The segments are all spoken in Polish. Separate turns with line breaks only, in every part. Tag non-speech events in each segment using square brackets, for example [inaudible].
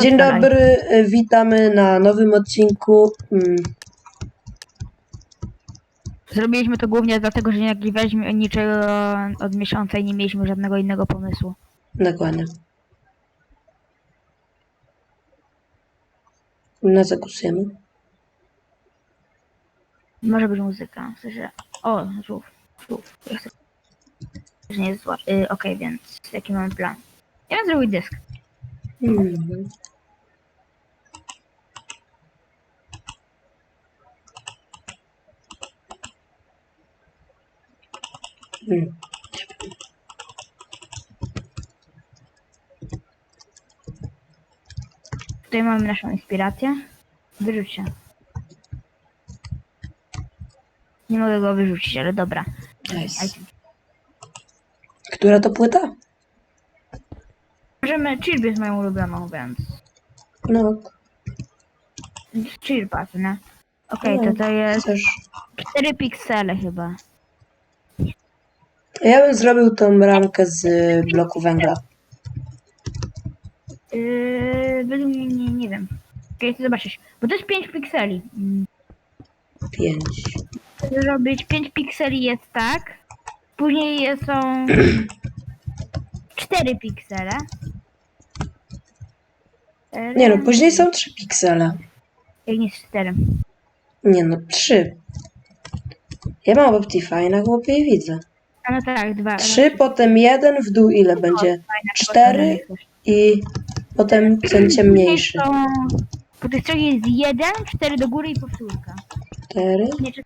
Dzień
odpalaj.
dobry, y, witamy na nowym odcinku. Mm,
Zrobiliśmy to głównie dlatego, że nie nagrywaliśmy niczego od miesiąca i nie mieliśmy żadnego innego pomysłu.
dokładnie. Na co głosujemy?
Może być muzyka. W sensie... O, żółw. Żółw. Ja chcę... Że nie jest zła. Y, Okej, więc jaki mamy plan? Ja bym zrobił dysk.
Mhm. Mm.
Tutaj mamy naszą inspirację. Wyrzuć się. Nie mogę go wyrzucić, ale dobra.
Nice. Która to płyta?
Możemy... Chirp jest moją ulubioną, więc...
No,
Chirp, nie? Okej, to to jest
też.
4 piksele chyba.
Ja bym zrobił tą bramkę z y, bloku węgla.
Yy, według mnie nie, nie wiem. Okej, chcę zobaczyć. Bo to jest 5 pikseli. Mm,
Pięć.
Chcę zrobić 5 pikseli jest tak. Później są [clears throat] 4 piksele.
Nie no, później są trzy piksele.
Jak nie jest 4.
Nie no, trzy. Ja mam Optifine, chłopie i widzę.
A no tak, dwa.
Trzy, potem jeden, w dół ile będzie? Cztery i potem ten ciemniejszy.
Po tych trzech jest jeden, cztery do góry i powtórka.
Cztery.
Nie, czy...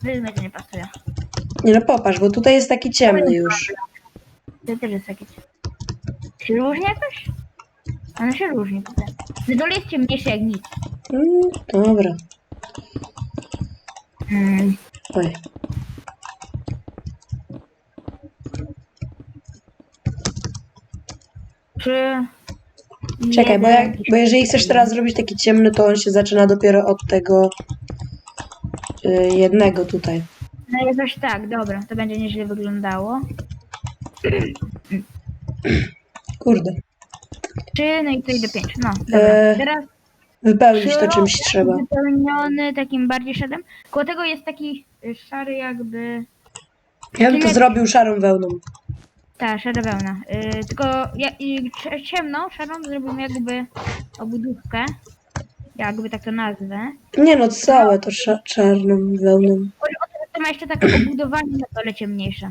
To nie pasuje.
Nie no, popatrz, bo tutaj jest taki ciemny już.
To też jest jakieś. Się różni jakoś? Ono się różni. Na dole jest ciemniejsze jak nic.
Mm, dobra.
Mm.
Oj.
Czy...
Czekaj, bo, jak, bo jeżeli chcesz teraz zrobić taki ciemny, to on się zaczyna dopiero od tego y, jednego tutaj.
No jakoś tak, dobra, to będzie nieźle wyglądało.
Kurde.
Trzy, no i to idę pięć. No, dobra.
Eee,
Teraz
Wypełnić to czymś
środek
trzeba.
wypełniony takim bardziej szedem. Koło tego jest taki y, szary jakby...
Ja bym to zrobił szarą wełną.
Ta, szara wełna. Y, tylko ja, cie- ciemną, szarą zrobimy jakby obudówkę. Jakby tak to nazwę.
Nie no, całe to sza czarną wełną.
O to ma jeszcze takie obudowanie na dole ciemniejsze.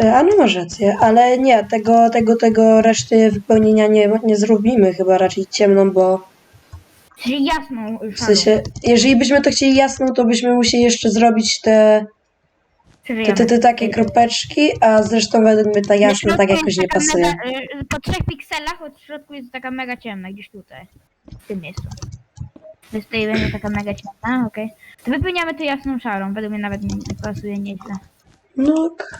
E, A no masz rację, ale nie, tego, tego, tego reszty wypełnienia nie, nie zrobimy, chyba raczej ciemną, bo
Czyli jasną
w sensie, jeżeli byśmy to chcieli jasną, to byśmy musieli jeszcze zrobić te, te, te, te takie kropeczki, a zresztą według mnie ta
Na
jasna tak jakoś nie pasuje.
Y, po trzech pikselach od środku jest taka mega ciemna, gdzieś tutaj. W tym miejscu. Więc tutaj będzie taka mega ciemna, okej. To wypełniamy to jasną szarą, według mnie nawet nie, pasuje nieźle.
No, k-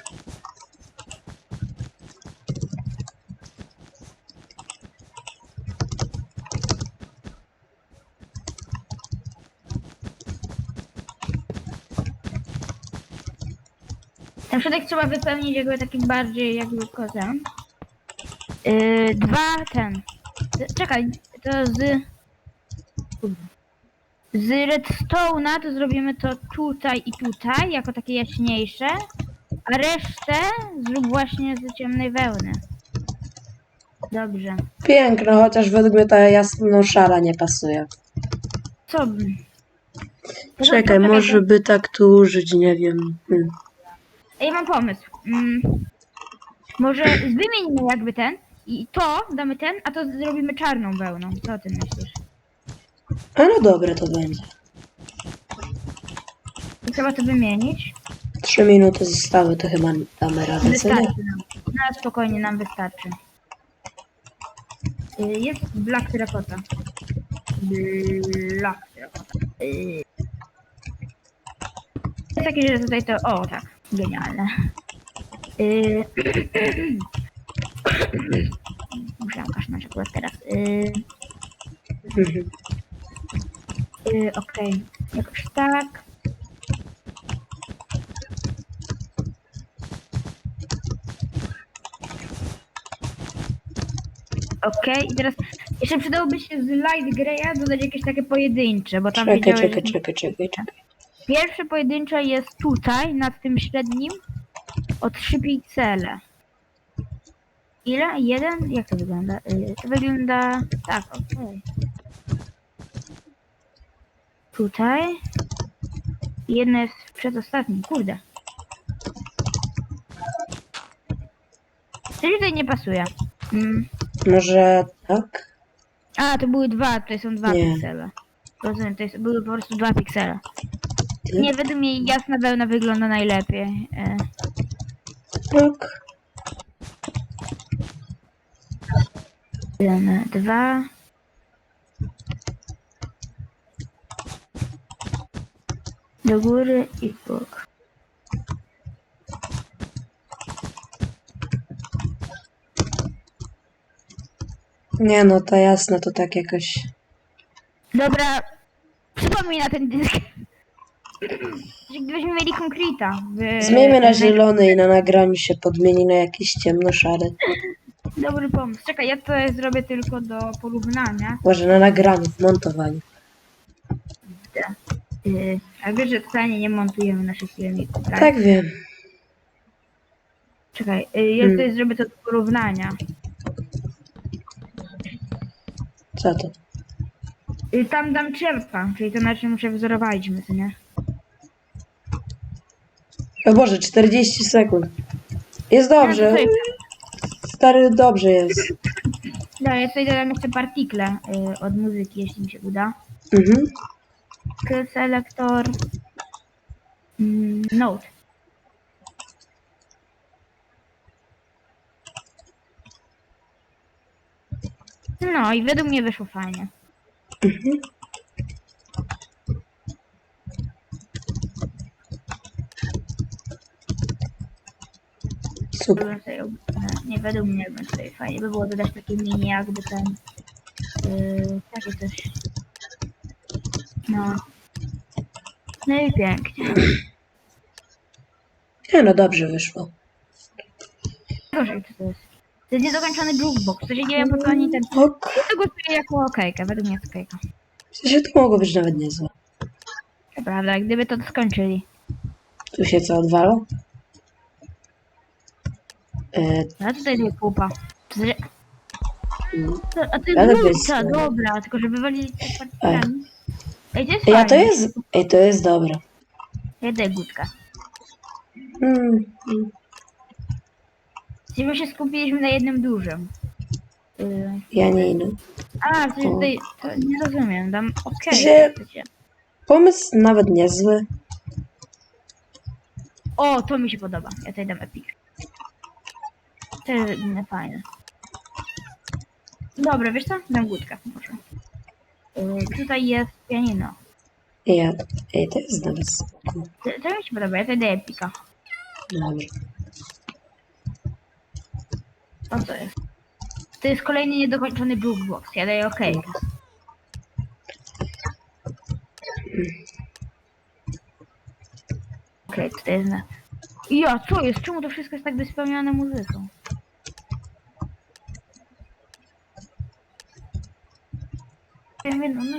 Ten środek trzeba wypełnić jakby takim bardziej jakby kozem. Yy, dwa ten. Z- Czekaj, to z. Z redstone'a to zrobimy to tutaj i tutaj, jako takie jaśniejsze. A resztę zrób właśnie z ciemnej wełny. Dobrze.
piękno, chociaż według mnie ta jasno szara nie pasuje.
Co?
Czekaj, może by tak tu użyć, nie wiem. Hmm.
Ej, mam pomysł. Mm, może wymienimy jakby ten i to damy ten, a to zrobimy czarną wełną. Co o tym myślisz?
A no dobre to będzie.
I trzeba to wymienić.
Trzy minuty zostały, to chyba damy radę?
Wystarczy nam. Na spokojnie nam wystarczy. Y, Jest Black Terracotta. Black Terracotta. Y. Jest takie, że tutaj to... O, tak. Genialne. Y. Musiałam kaszlnąć akurat teraz. Y.
Mhm.
Y, Okej, jakoś tak. Okej, i teraz jeszcze przydałoby się z Light Greya dodać jakieś takie pojedyncze, bo tam
Czekaj,
wiedziałeś,
czekaj,
że-
czekaj, czekaj, czekaj.
Pierwsze pojedyncze jest tutaj, nad tym średnim, o 3 piksele. Ile? Jeden? Jak to wygląda? Y, To wygląda tak, okej. Tutaj. Jedno jest przedostatnim, kurde. Coś tutaj nie pasuje. Mm.
Może tak?
A, to były dwa, to są dwa
Nie.
piksele. Rozumiem, to jest, były po prostu dwa piksele.
Nie.
Według mnie jasna wełna wygląda najlepiej. E,
Tak.
Jeden, dwa. Do góry i w bok.
Nie no, ta jasna to tak jakoś...
Dobra, przypomnij na ten dysk. Gdybyśmy mieli konkreta. w-
Zmieńmy na zielony i na nagraniu się podmieni na jakiś ciemno-szary.
Dobry pomysł. Czekaj, ja to zrobię tylko do porównania.
Może na nagraniu, w montowaniu.
Yy, a wiesz, że totalnie nie montujemy naszych filmików, tak?
Tak wiem.
Czekaj, yy, ja
Hmm.
tutaj zrobię to do porównania.
Co to?
Yy, tam dam czerpa, czyli to na czym muszę wzorowaliśmy, co nie?
O Boże, 40 sekund. Jest dobrze.
Ja
Stary, dobrze jest.
dobra, ja tutaj dodam jeszcze partikle yy, od muzyki, jeśli mi się uda.
Mhm.
Skill Selector. Mm, Note. No i według mnie wyszło fajnie.
Mhm.
Ob- nie, według mnie sobie fajnie by było dodać takie mini jakby ten yy, takie coś. No. No i pięknie.
Nie no, dobrze wyszło.
Proszę, co to jest? To jest niedokończony jukebox. To się nie wiem po co oni ten... Ja to głosuję jako okejkę, według mnie jest okejka.
W sensie to mogło być nawet niezłe.
To prawda, gdyby to skończyli.
Tu się co odwala? E,
No tutaj znaczy-
mm.
to- A to
Ale
jest dobra, tylko że wywalili te. Ej, to jest
Ej, a to
fajne.
jest... Ej, to jest dobre.
Ja daję.
Mm.
Czyli my się skupiliśmy na jednym dużym. Yy,
Ja nie inny.
A, coś tutaj, to nie rozumiem, dam okej.
Że-
wiecie.
Pomysł nawet niezły.
O, to mi się podoba, ja tutaj dam epic. To jest inne fajne. Dobra, wiesz co? Dam może. Yy, tutaj jest pianino.
Ja, ej, to jest nawet spoko.
To, to mi się podoba, ja tutaj daję epika.
Dobrze.
O co jest? To jest kolejny niedokończony jukebox, ja daję okej. Okej, to jest na... Ja, co jest? Czemu to wszystko jest tak wyspełnione muzyką? No, no,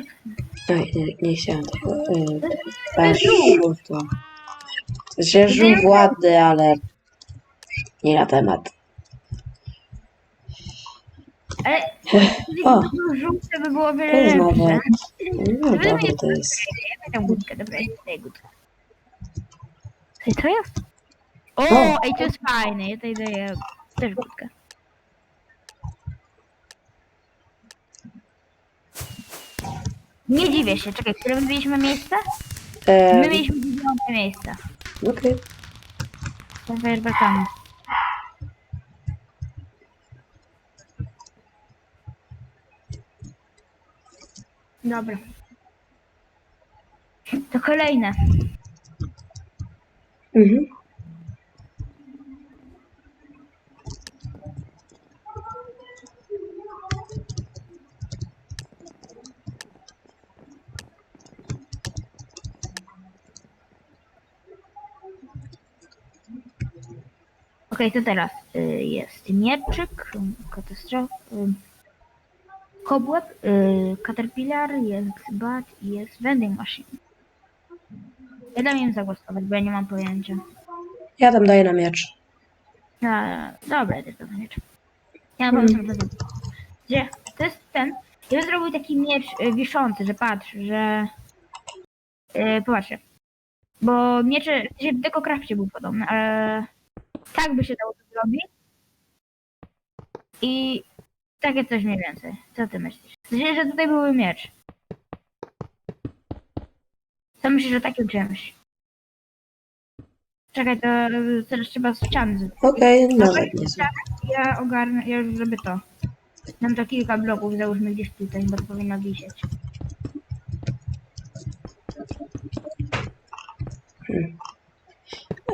Oj, nie, nie chciałem tego. Yy, żółw ładny, ale nie na temat.
Ale
O,
było żółte by było
to
wiele
jest nowe.
lepsze.
No dobre to jest.
Ja gudkę, dobra, ja daję. Ej, co jest? O,
O.
ej, to jest fajne, ja tutaj daję też gudkę. Nie dziwię się, czekaj, które my mieliśmy miejsce? My
E,
mieliśmy dziewiąte miejsce.
Okej.
Z fajerwerkami. Dobra. To kolejne.
Mhm.
Okej, to teraz y, jest mieczyk, katastrofa. Y, Cobweb, y, Caterpillar, jest Bat i jest Vending Machine. Ja dam im zagłosować, bo ja nie mam pojęcia.
Ja tam daję na miecz.
A, dobra, to jest miecz. Ja mam to Gdzie? To jest ten. Ja bym zrobił taki miecz y, wiszący, że patrz, że... Yy, popatrzcie. Bo miecze, w Dekokrafcie był podobny, ale tak by się dało to zrobić. I takie coś mniej więcej. Co ty myślisz? Myślę, że tutaj byłby miecz. Co myślisz o takim czymś? Czekaj, to teraz trzeba z ściany zrobić.
Okej, nie złe.
Ja ogarnę, ja już zrobię to. Dam to kilka bloków, załóżmy gdzieś tutaj, bo to powinno wisieć.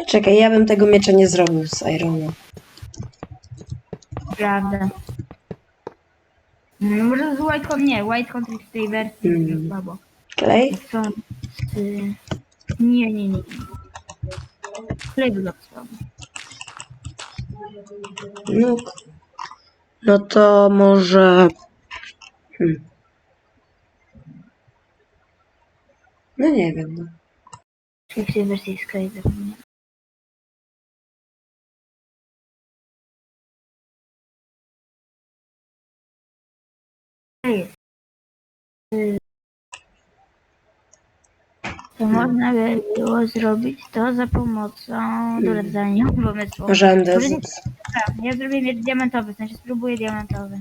Czekaj, ja bym tego miecza nie zrobił z Ironu.
Prawda. No może z White Con, nie, White Country z tej wersji
Mm.
jest słabo.
Klej?
Są z... Nie, nie, nie. Klej blok słabo.
No, no to może... Hmm. No nie wiem, no.
Jak w tej wersji jest klej zapomniałem. To można by było zrobić to za pomocą doradzania pomysłu.
MDZ.
tak, Ja zrobię diamentowy, w sensie spróbuję diamentowy.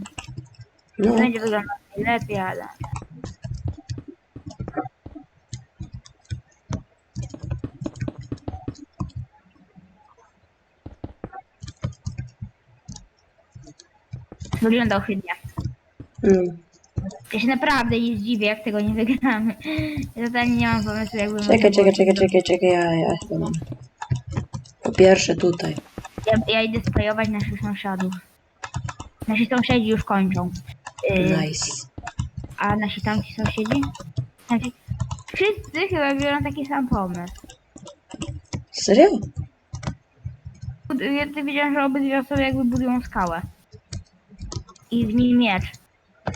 No,
Będzie wyglądał lepiej, ale... Wygląda ohydnie.
mm.
Ja się naprawdę nie zdziwię, jak tego nie wygramy. Ja totalnie nie mam pomysłu, jakby...
Czekaj, czekaj, czekaj, czekaj, czekaj, ja, ja chyba mam. Po pierwsze tutaj.
Ja, ja idę sprayować naszych sąsiadów. Nasi sąsiedzi już kończą. Yy,
Nice.
A nasi tamci sąsiedzi? Znaczy, wszyscy chyba biorą taki sam pomysł.
Serio?
Ja ty wiedziałem, że obydwie osoby jakby budują skałę. I w niej miecz.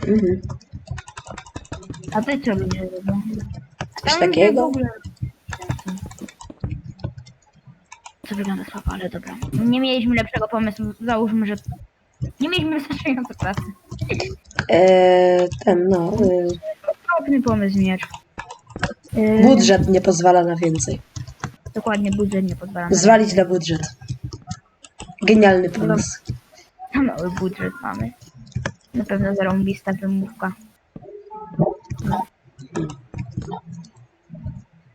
Mhm.
A ty co ludzie robią?
Coś
tam
takiego?
ludzie w ogóle... To wygląda słabo, ale dobra. Nie mieliśmy lepszego pomysłu. Załóżmy, że... Nie mieliśmy wystarczająco pracy.
Eee, ten, no. E,
Okropny pomysł miecz. Yy,
budżet nie pozwala na więcej.
Dokładnie, budżet nie pozwala na
Zwalić na budżet. Genialny pomysł.
Na mały budżet mamy. Na pewno zarąbista wymówka.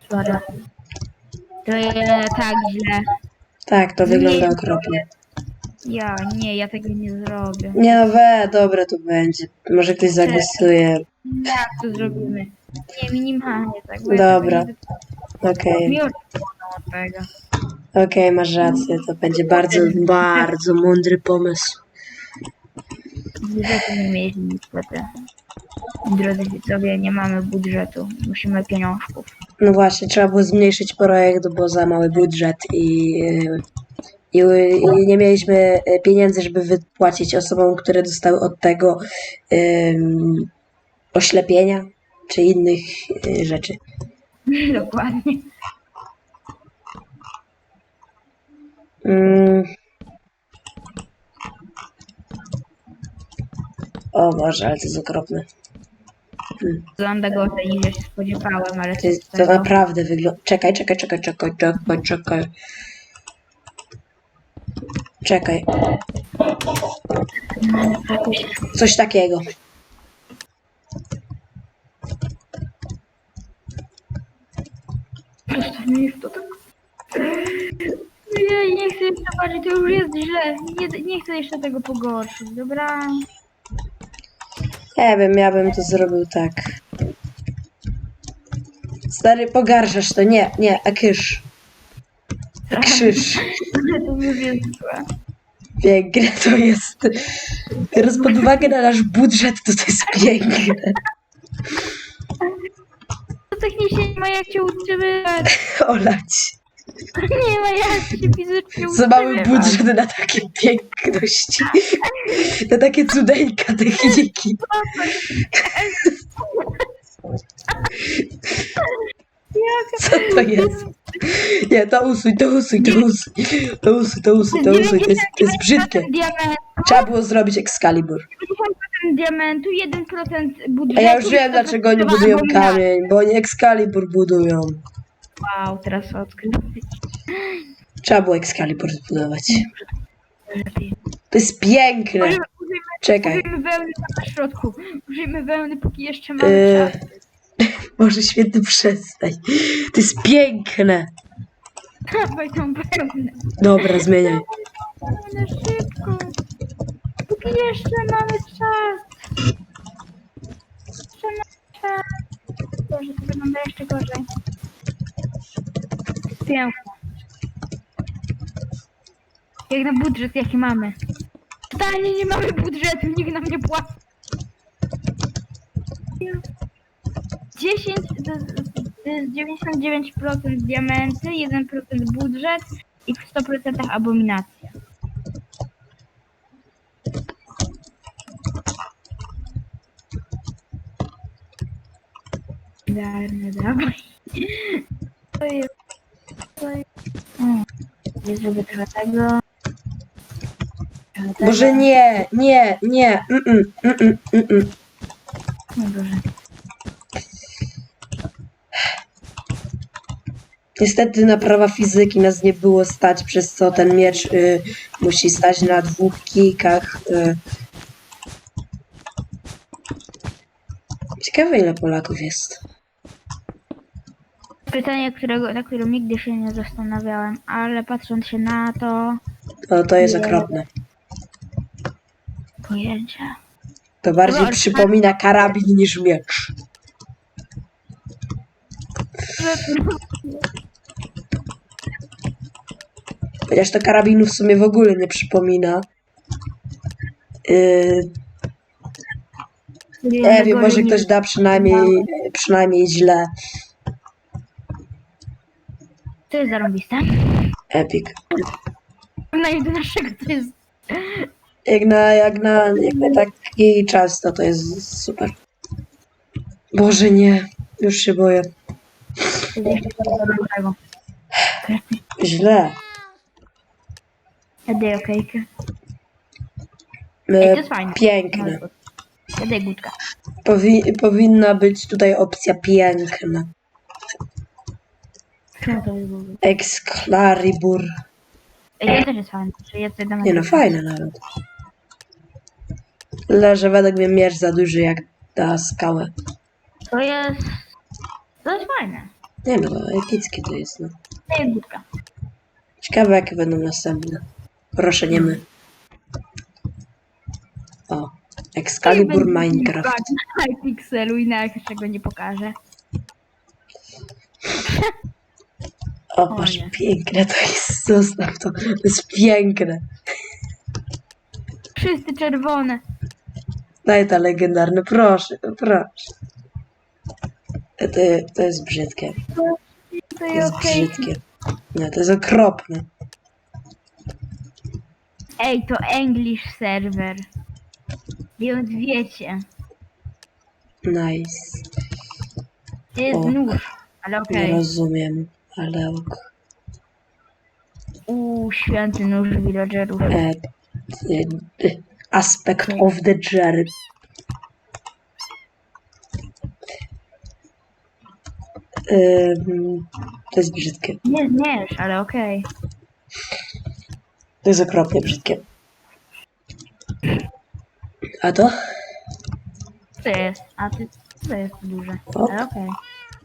Sorry. To jest tak źle.
Tak, to wygląda
Nie.
okropnie.
Ja, nie, ja tego nie zrobię.
Nie no we, dobra to będzie. Może ktoś zagłosuje.
Jak to zrobimy? Nie, minimalnie tak. bo ja
Dobra.
tego
Okej,
od tego.
masz rację. To będzie bardzo, bardzo mądry pomysł.
Nie mieliśmy niestety. Drodzy widzowie, nie mamy budżetu. Musimy pieniążków.
No właśnie, trzeba było zmniejszyć projekt, bo za mały budżet i, i, i nie mieliśmy e, pieniędzy, żeby wypłacić osobom, które dostały od tego em, oślepienia czy innych e, rzeczy. [laughs]
Dokładnie.
Mm. O Boże, ale to jest okropne.
Wygląda gorzej niż ja się spodziewałem, ale
To, jest, to
tego-
naprawdę wygląda... Czekaj, czekaj, czekaj, czekaj, czekaj, czekaj. Czekaj, coś takiego.
Zostawmy już to tak. Ja nie chcę jeszcze bardziej, to już jest źle. Nie, nie chcę jeszcze tego pogorszyć, dobra?
Nie wiem, ja bym to zrobił tak. Stary, pogarszasz to. Nie, nie, a kysz. A krzyż. [laughs]
To już jest złe.
Piękne to jest. Biorąc pod uwagę na nasz budżet, to to jest piękne.
To technicznie nie ma jak cię utrzymywać.
Olać.
Nie ma jak się fizycznie
Za mały budżet na takie piękności. Na takie cudeńka techniki. Co to jest? Nie, to usuń, to usuń, to usuń. To usuń, to usuń, to usuń. To jest, to jest brzydkie. Trzeba było zrobić Excalibur.
90% diamentu, 1% budżetu.
A ja już wiem,
100%
dlaczego oni
budowa
budują kamień, bo oni Excalibur budują.
Wow, teraz odkryłem.
Trzeba było Excalibur zbudować. To jest piękne.
Użyjmy,
Czekaj.
użyjmy wełny tam na środku. Użyjmy wełny, póki jeszcze mamy
Yy,
czas. [laughs]
może świetny przestań. To jest piękne.
Dawaj tą wełnę.
Dobra, zmieniaj.
Wełnę szybko. Póki jeszcze mamy czas. Jeszcze mamy czas. Boże, to wygląda jeszcze gorzej. Piękne. Jak na budżet, jaki mamy. Totalnie nie mamy budżetu, nikt nam nie płaci. 10 to jest- to jest 99% diamenty, 1% budżet i w 100% abominacja. Darny, dawaj. To jest... O, nie zrobię trochę tego. Trochę tego.
Może nie, nie, nie. Mm, mm, mm, mm, mm, mm.
No.
Niestety na prawa fizyki nas nie było stać, przez co ten miecz y, musi stać na dwóch kijkach. Y. Ciekawe ile Polaków jest.
Pytanie, którego, na którym nigdy się nie zastanawiałem, ale patrząc się na to,
No to jest
Nie.
okropne.
pojęcia.
To bardziej przypomina karabin niż miecz. Chociaż to karabinu w sumie w ogóle nie przypomina. Yy, nie wiem, może ktoś da przynajmniej, przynajmniej źle.
To jest zarąbiste.
Epic.
Na 11 to jest...
Jak na, jak na, jak na taki czas, to to jest super. Boże nie, już się boję.
To jest jeszcze bardzo dobrego.
Źle.
Ja daję okejkę. Ej, to
E,
jest fajne.
piękne.
Ja daję gutka.
Powi powinna być tutaj opcja piękna.
Czemu to jest?
Excalibur.
Ej, to też jest fajne. Czy ja tutaj dam
Nie no, fajne nawet. Tyle, że według mnie miecz za duży jak ta skałę.
To jest... To jest fajne.
Nie no, epickie to jest, no.
Daję gutka.
Ciekawe jakie będą następne. Proszę, nie my. O. Excalibur Minecraft. [laughs]
Hypixelu i na czego nie pokażę. [laughs]
O,
O nie.
piękne to jest. Zostaw to. To jest piękne.
Wszyscy czerwone.
Daj ta legendarny, proszę, proszę. To, to jest brzydkie.
To
To
jest
brzydkie. Nie, to jest okropne.
Ej, to English server. Więc wiecie.
Nice.
To jest
O.
nóż. Ale
Nie
okej.
rozumiem, ale ok.
Uuu, święty nóż villagerów.
E, e, e, aspect of the. Ym, to jest brzydkie.
Nie zmierz, ale okej.
To jest okropnie brzydkie. A to?
Co jest? A ty, co jest duże?
O.
Ale okej.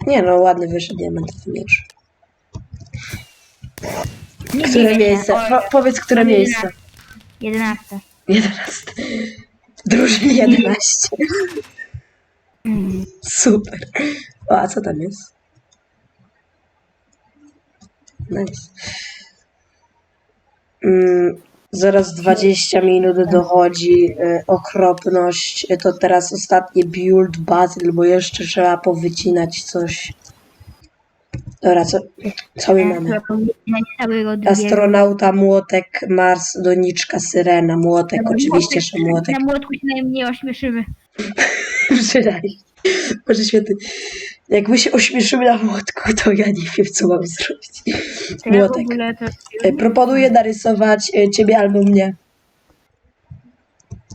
Nie no, ładny wyszedł diamentowy miecz.
Nie
Które
się.
miejsce? Po, powiedz, które
Jedenaste.
miejsce?
11.
11. Drużyn 11.
Mm.
Super. O, a co tam jest? Nice. Mm, zaraz 20 minut dochodzi y, okropność. To teraz ostatni build battle, bo jeszcze trzeba powycinać coś. Dobra, co, co my mamy?
całego drugiego.
Astronauta, młotek, Mars, doniczka, syrena, młotek,
Dobra,
oczywiście, że młotek.
Na młotku się najmniej ośmieszymy. [laughs]
Przynajmniej. Boże święty. Jak my się ośmieszymy na młotku, to ja nie wiem, co mam zrobić.
To ja w
Młotek.
ogóle to...
E, Proponuję narysować e, ciebie albo mnie.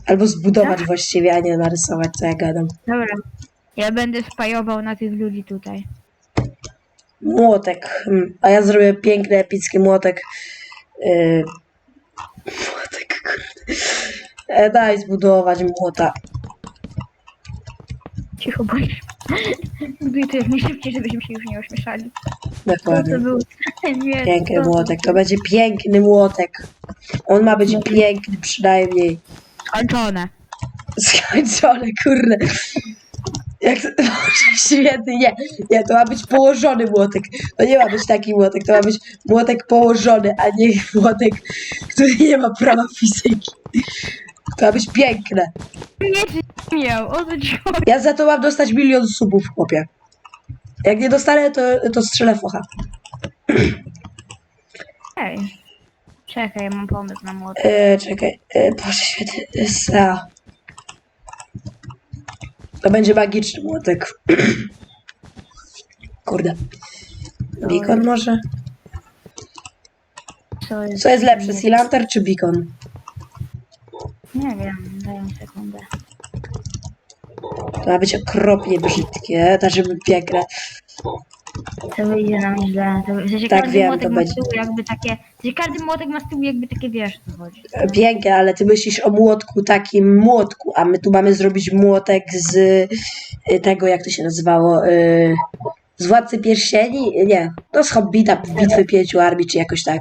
Albo zbudować
Tak?
właściwie, a nie narysować, co ja gadam.
Dobra. Ja będę spajował na tych ludzi tutaj.
Młotek. hmm, A ja zrobię piękny, epicki młotek. E, Młotek, kurde. E, Daj zbudować młota.
Cicho bądź. Buduj to jak najszybciej, żebyśmy się już nie ośmieszali.
Dokładnie.
to był [laughs] nie,
Piękny
to
młotek. To będzie piękny młotek. On ma być piękny przynajmniej.
Skończone.
Skończone, kurde. Jak [laughs] święty, nie, nie, to ma być położony młotek. To nie ma być taki młotek, to ma być młotek położony, a nie [laughs] młotek, który nie ma prawa fizyki. To ma być piękne.
Nie, miał, o co ci chodzi?
Ja za to mam dostać milion subów, chłopie. Jak nie dostanę, to, to strzelę focha.
Ej. Czekaj, mam pomysł na młotek.
E, czekaj, e, Boże święty, e, sa. To będzie magiczny młotek. [clears throat] Kurde. Beacon może?
Co jest,
Co jest lepsze, Silanter czy Beacon?
Nie wiem, daj mi sekundę.
To ma być okropnie brzydkie, znaczy piękne.
To wyjdzie nam źle. To, w sensie
Tak,
każdy
wiem,
młotek
to
ma
będzie.
tyłu jakby takie... W sensie każdy młotek ma z tyłu jakby takie, wiesz, co chodzi.
Piękne, ale ty myślisz o młotku, takim młotku, a my tu mamy zrobić młotek z y, tego, jak to się nazywało, y, z Władcy Pierścieni? Nie, no z Hobbita, Bitwy Pięciu Armii, czy jakoś tak.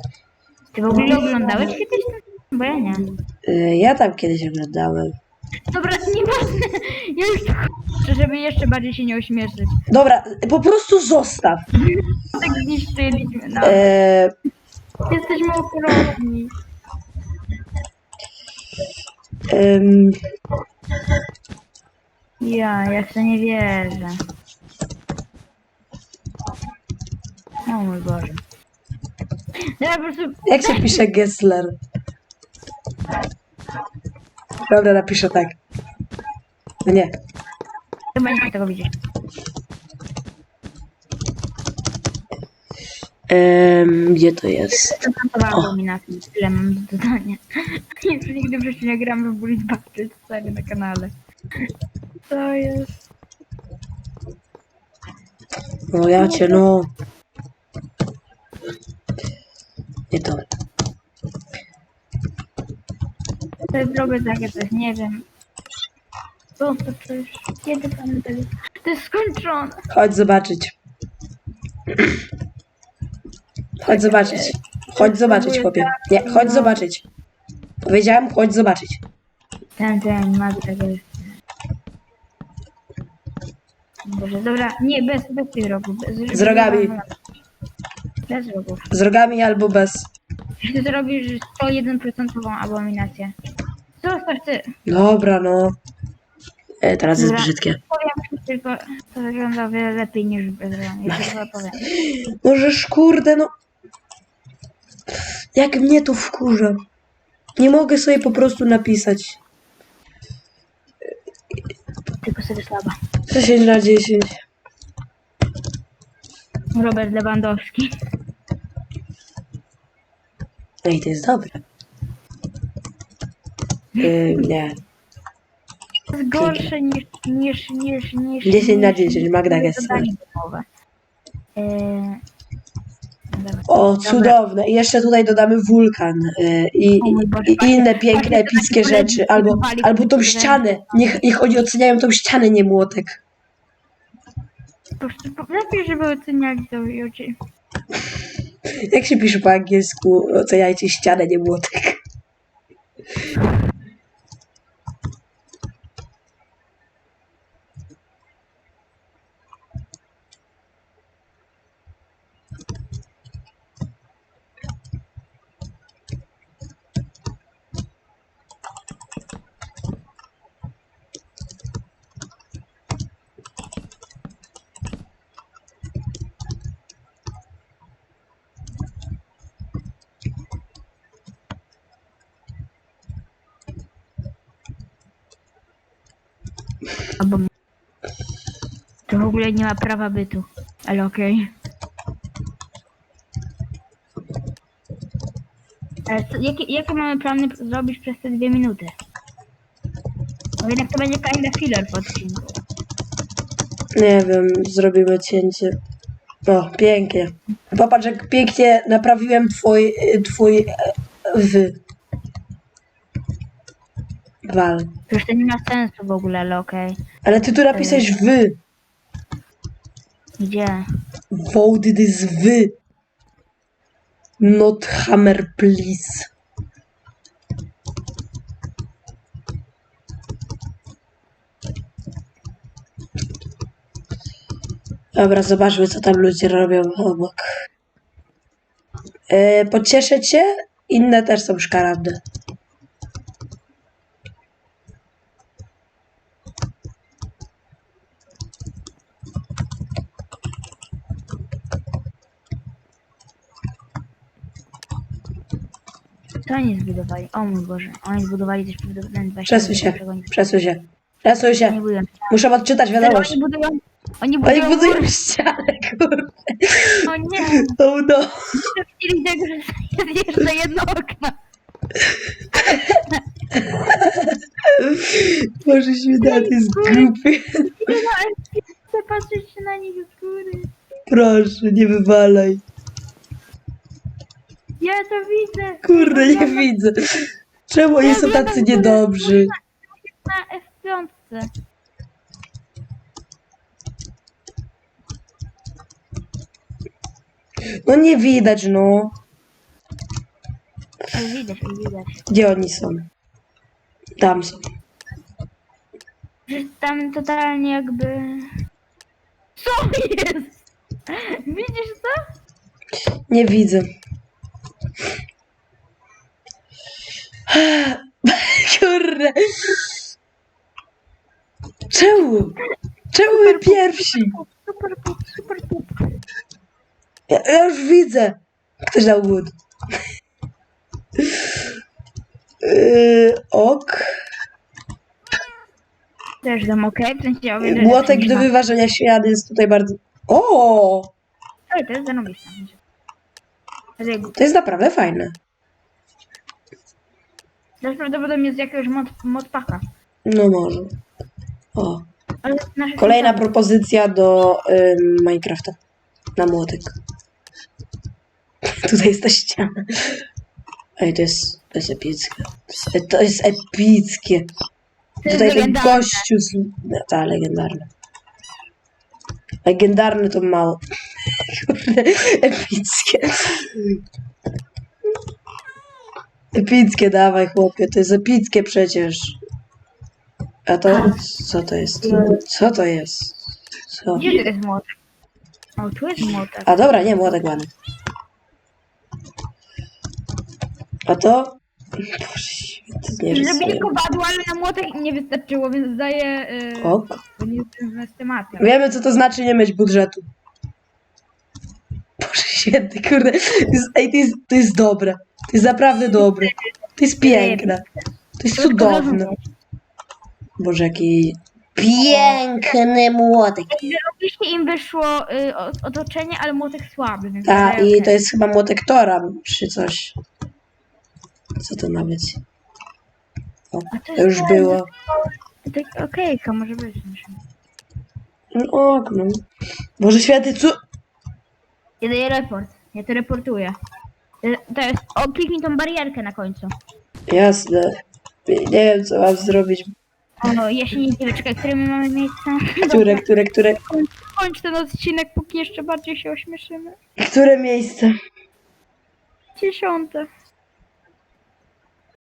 Ty w ogóle oglądałeś kiedyś ten? Bo ja nie.
Y, ja tam kiedyś oglądałem.
Dobra, [laughs] nieważne. Ja już chcę, żeby jeszcze bardziej się nie ośmieszyć.
Dobra, po prostu zostaw.
Tak zniszczyliśmy, no.
E,
Jesteśmy okropni.
em,
Ja, ja w to nie wierzę. O mój Boże. Ja po prostu...
jak się pisze Gessler? Dobra, napiszę tak. No nie.
Chyba nie tego widzieć.
Em, gdzie to jest?
Zastosowała dominację, tyle mam do dodania. [laughs] Jeszcze nigdy w życiu nie gramy w Bullet Battle, stary na kanale. Co jest?
No ja cię, no. Nie to.
To jest drogie takie coś, nie wiem. Co to coś? Kiedy pan tego... To jest skończone.
Chodź zobaczyć. Chodź zobaczyć. Chodź zobaczyć, chłopie. Nie, chodź zobaczyć. Powiedziałem, chodź zobaczyć.
Ten, ten, ma tego. Boże, dobra, nie, bez, bez tych rogów. Bez,
Z rogami.
Bez rogów.
Z rogami albo bez.
Jeśli zrobisz 101% abominację. Zostaw ty.
Dobra, no. E, teraz jest
Dobra.
brzydkie.
Powiem tylko, to wygląda o wiele lepiej niż bez rogów. Ja ci chyba powiem.
Możesz, kurde, no. Jak mnie to wkurza. Nie mogę sobie po prostu napisać.
Tylko sobie słaba.
10 na 10.
Robert Lewandowski.
Ej, to jest dobre. Yy, nie.
To jest gorsze niż, niż, niż, niż...
10 na
niż-
10, Magda Gessler.
dobra.
O, cudowne. I jeszcze tutaj dodamy wulkan yy, i, i, i inne piękne, epickie rzeczy. Albo, albo tą ścianę. Niech, niech oni oceniają tą ścianę, nie młotek.
Po prostu po- Lepiej, żeby oceniali to i oczy.
Jak się pisze po angielsku? Oceniajcie ścianę, nie młotek.
To w ogóle nie ma prawa bytu. Ale okej. Ale co, jakie, jakie mamy plany zrobić przez te dwie minuty? Bo jednak to będzie kinda filler po odcinku.
Nie wiem, zrobimy cięcie. O, pięknie. Popatrz, jak pięknie naprawiłem twój, twój e, wy. Wal.
Przecież to nie ma sensu w ogóle, ale okej.
Ale ty tu napisałeś wy.
Gdzie?
Voted is wy. Not hammer, please. Dobra, zobaczmy, co tam ludzie robią obok. E, pocieszę cię, inne też są szkaradne.
Co oni zbudowali? O mój Boże, oni zbudowali coś prawdopodobnie 20
Przesuń się, przesuń się. Przesuń się.
budują.
Muszę odczytać wiadomość.
Oni budują... Oni
Oni
budują...
budują ścianę, kurde.
O nie!
Oh no.
Chcieli tego, że jest jeszcze jedno okno.
Boże święty, głupie.
No, ale chcę patrzeć na nich z góry.
Proszę, nie wywalaj.
Ja to widzę.
Kurde, nie widzę. Czemu oni są tacy niedobrzy?
Na F5.
No nie widać, no.
Ale widać, ale widać.
Gdzie oni są? Tam są.
Że tam totalnie jakby... Co jest? Widzisz to?
Nie widzę. Kurde. Czemu? Czemu my pierwsi?
Super, pup, super, pup.
Ja, ja już widzę. Ktoś dał wood. Yy, ok.
Też dam okej, w sensie ja wiem, że
Młotek
lepszy
do
niż ma.
wyważenia ślady jest tutaj bardzo... O!
Ale to jest zanobista. Ale
To jest naprawdę fajne.
To jest prawdopodobnie z jakiegoś mod, modpaka.
No może. O.
Ale nasze
Kolejna propozycja do ym, Minecrafta. Na młotek. [laughs] Tutaj jest ta ściana. Ej, to jest, to jest epickie. To jest, to jest epickie.
To jest
Tutaj ten
legendarne.
gościu z... Ta, legendarne. Legendarny to mało. Kurde, epickie. Epickie, dawaj chłopie, to jest epickie przecież. A to, co to jest? Co to jest? Co?
Gdzie to jest młotek? O, tu jest młotek.
A dobra, nie, młodek ładny. A to? Boże nie
Zrobili
rysuję.
kowadło, ale na młotek nie wystarczyło, więc daję... Yy,
Ok.
bo nie jestem z tematem.
Wiemy, co to znaczy nie mieć budżetu. Boże święty, kurde. To jest, ej, to jest, to jest dobre. To jest naprawdę dobre. To jest piękne. To jest cudowne. Boże, jaki piękny młotek.
Oczywiście im wyszło y, o- otoczenie, ale młotek słaby, więc
Ta,
daję
i
okej.
to jest chyba młotek Tora, czy coś. Co to ma być? O,
to
już było.
Tak, okejka może być.
No, okno. Boże święty, co?
Ja daję report. Ja to reportuję. Y, To jest... O, kliknij tą barierkę na końcu.
Jasne. Nie wiem, co mam zrobić.
O, ja się nie dziwię, czekaj, które my mamy miejsce? [laughs]
Które, które, które,
kończ ten odcinek, póki jeszcze bardziej się ośmieszymy.
które miejsce?
Dziesiąte.